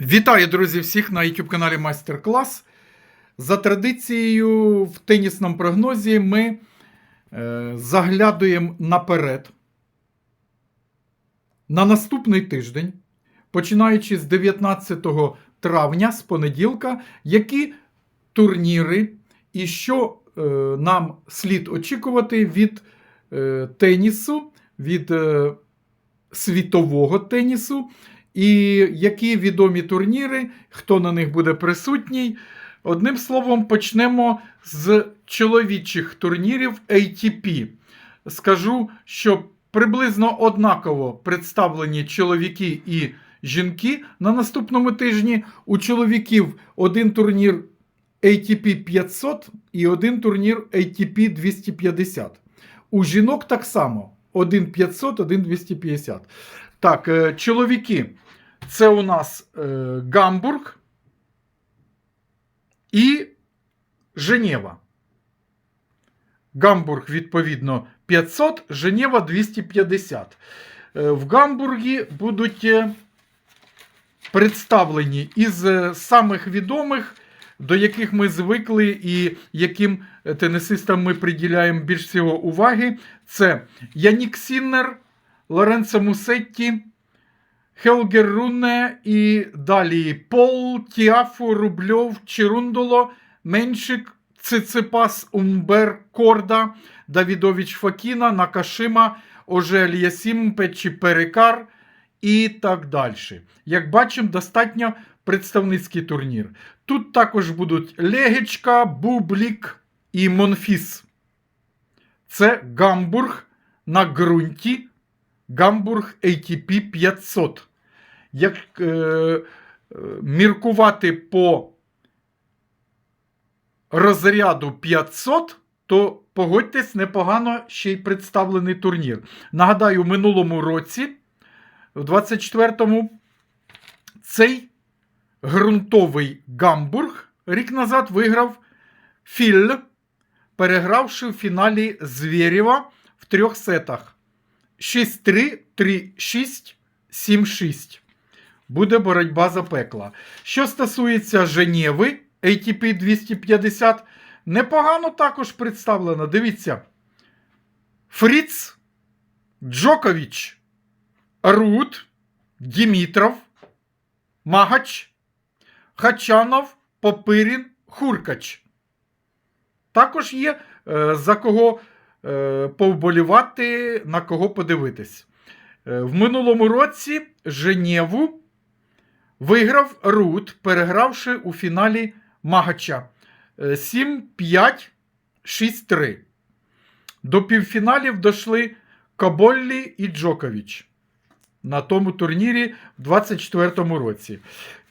Вітаю, друзі, всіх на YouTube каналі Майстер Клас. За традицією, в тенісному прогнозі ми е, заглядуємо наперед на наступний тиждень, починаючи з 19 травня, з понеділка, які турніри і що е, нам слід очікувати від е, тенісу, від е, світового тенісу. І які відомі турніри, хто на них буде присутній. Одним словом, почнемо з чоловічих турнірів ATP. Скажу, що приблизно однаково представлені чоловіки і жінки на наступному тижні. У чоловіків один турнір ATP 500 і один турнір ATP 250. У жінок так само: один 500, один 250. Так, е, чоловіки. Це у нас е, Гамбург і Женєва. Гамбург, відповідно, 500, Женєва 250. Е, в Гамбургі будуть е, представлені із е, самих відомих, до яких ми звикли, і яким е, тенісистам ми приділяємо більш всього уваги. Це Янік Сіннер, Лоренцо Мусетті. Хелгер Руне і далі Пол, Тіафу, Рубльов, Черундоло, Меншик, Циципас, Умбер, Корда, Давідович Факіна, Накашима, Ожель Ясім, Печі Перекар і так далі. Як бачимо, достатньо представницький турнір. Тут також будуть Легечка, Бублік і Монфіс. Це Гамбург на ґрунті. Гамбург ATP 500. Як е, е, міркувати по розряду 500, то погодьтесь, непогано ще й представлений турнір. Нагадаю, в минулому році, в 24-му, цей ґрунтовий Гамбург рік назад виграв Філь, перегравши в фіналі Звєрєва в трьох сетах. 6-3, 3-6, 7-6. Буде боротьба за пекла. Що стосується Женєви ATP 250, непогано також представлено. Дивіться. Фріц, Джокович, Рут, Дімітров, Магач, Хачанов, Попирін, Хуркач. Також є е, за кого повболівати, на кого подивитись. Е, в минулому році Женєву виграв Рут, перегравши у фіналі Магача е, 7-5, 6-3. До півфіналів дійшли Каболлі і Джокович на тому турнірі в 24-му році.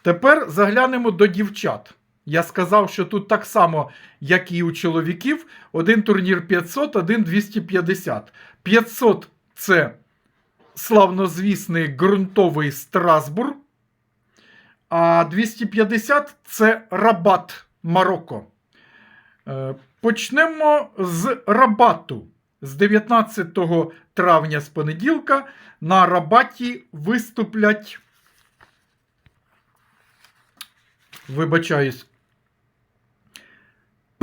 Тепер заглянемо до дівчат. Я сказав, що тут так само, як і у чоловіків, один турнір 500, один 250. 500 це славнозвісний ґрунтовий Страсбург, а 250 це Рабат Марокко. Е, Почнемо з Рабату. З 19 травня з понеділка на Рабаті виступлять. Вибачаюсь.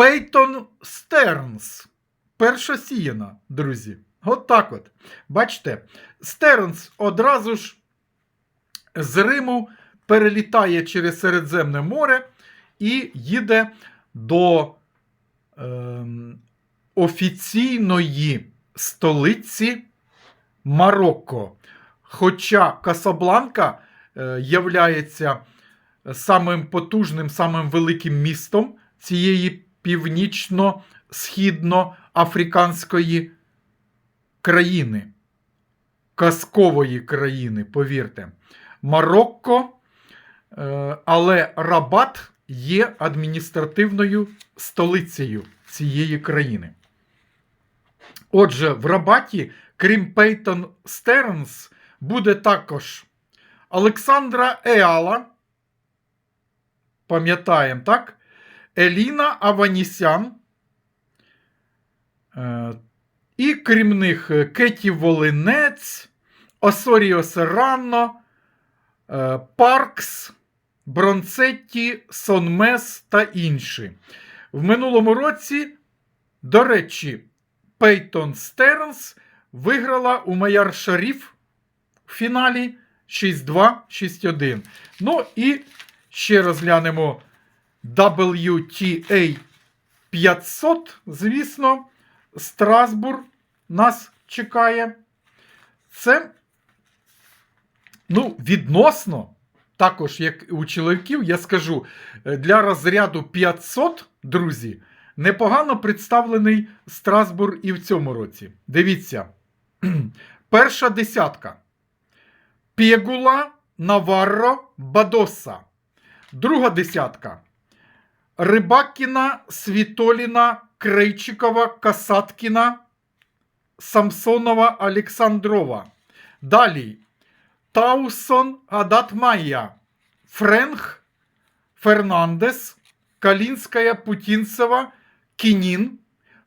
Пейтон Стернс. Перша сіяна, друзі. От так от. Бачите, Стернс одразу ж з Риму перелітає через Середземне море і їде до е, офіційної столиці Марокко. Хоча Касабланка е, являється самим потужним, самим великим містом цієї північно-східноафриканської країни, казкової країни, повірте. Марокко, е, але Рабат є адміністративною столицею цієї країни. Отже, в Рабаті, крім Пейтон Стернс, буде також Олександра Еала. Пам'ятаємо, так? Еліна Аванісян. Е, І крім них Кеті Волинець, Осоріо Серрано, е, Паркс Бронцетті, Сонмес та інші. В минулому році, до речі, Пейтон Стернс виграла у Майяр Шаріф в фіналі 6-2, 6-1. Ну і ще розглянемо WTA 500, звісно, Страсбур нас чекає. Це, ну, відносно, також, як у чоловіків, я скажу, для розряду 500, друзі, непогано представлений Страсбур і в цьому році. Дивіться, перша десятка. Пєгула, Наварро, Бадоса. Друга десятка. Рибакіна, Світоліна, Крейчикова, Касаткіна, Самсонова, Олександрова. Далі. Таусон, Адатмайя, Френх, Фернандес, Калінська, Путінцева, Кінін,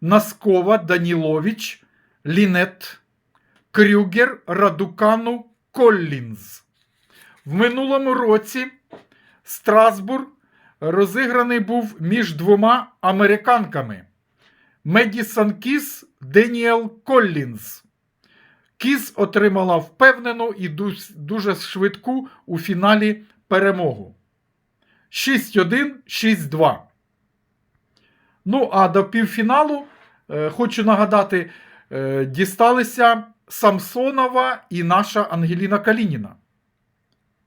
Наскова, Данілович, Лінет, Крюгер, Радукану, Коллінз. В минулому році Страсбур розіграний був між двома американками Медісон Кіс, Деніел Коллінз. Кіс отримала впевнену і дуже швидку у фіналі перемогу. 6-1, 6-2. Ну, а до півфіналу, е, хочу нагадати, е, дісталися Самсонова і наша Ангеліна Калініна.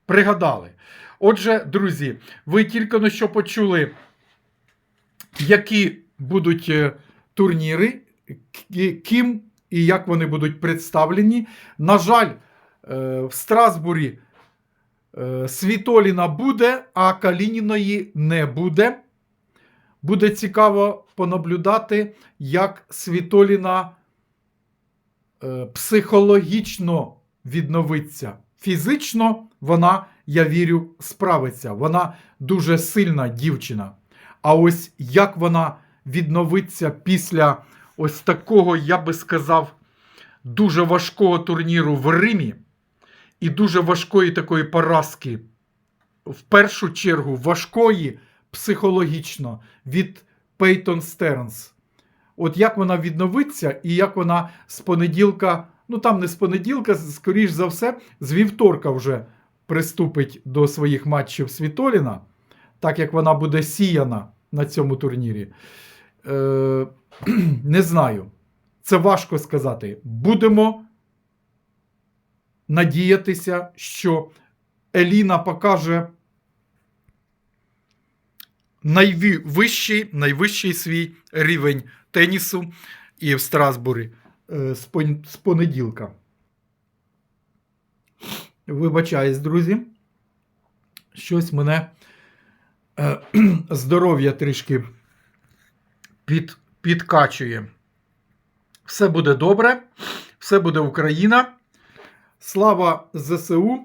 Пригадали. Отже, друзі, ви тільки но що почули, які будуть е, турніри, ким і як вони будуть представлені. На жаль, е, в Страсбурі е, Світоліна буде, а Калініної не буде. Буде цікаво понаблюдати, як Світоліна психологічно відновиться. Фізично вона, я вірю, справиться. Вона дуже сильна дівчина. А ось як вона відновиться після ось такого, я би сказав, дуже важкого турніру в Римі і дуже важкої такої поразки, в першу чергу важкої психологічно від Пейтон Стернс. От як вона відновиться, і як вона з понеділка, ну там не з понеділка, скоріш за все, з вівторка вже приступить до своїх матчів Світоліна, так як вона буде сіяна на цьому турнірі. Е, не знаю. Це важко сказати. Будемо надіятися, що Еліна покаже найвищий, найвищий свій рівень тенісу і в Страсбурі е, з понеділка. Вибачаюсь, друзі. Щось мене е, здоров'я трішки під, підкачує. Все буде добре, все буде Україна. Слава ЗСУ!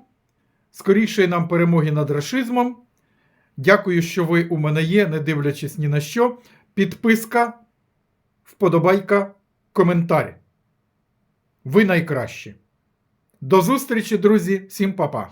Скорішої нам перемоги над рашизмом. Дякую, що ви у мене є, не дивлячись ні на що. Підписка, вподобайка, коментар. Ви найкращі. До зустрічі, друзі. Всім па-па.